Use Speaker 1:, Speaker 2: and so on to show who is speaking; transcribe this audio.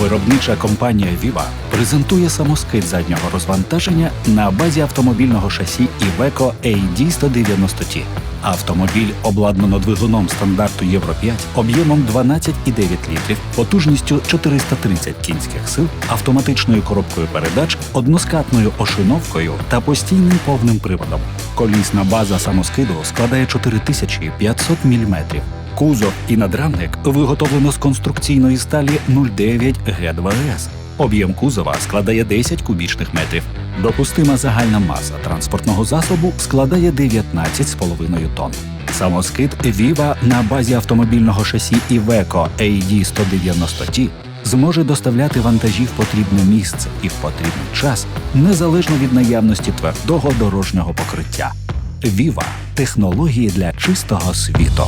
Speaker 1: Виробнича компанія Віва презентує самоскид заднього розвантаження на базі автомобільного шасі Iveco ad 190 t Автомобіль обладнано двигуном стандарту Євро 5 об'ємом 12,9 літрів, потужністю 430 кінських сил, автоматичною коробкою передач, односкатною ошиновкою та постійним повним приводом. Колісна база самоскиду складає 4500 мм. Кузов і надрамник виготовлено з конструкційної сталі 09 Г2С. Об'єм кузова складає 10 кубічних метрів. Допустима загальна маса транспортного засобу складає 19,5 тонн. Самоскид Viva на базі автомобільного шасі Iveco AD190T зможе доставляти вантажі в потрібне місце і в потрібний час, незалежно від наявності твердого дорожнього покриття. Viva – технології для чистого світу.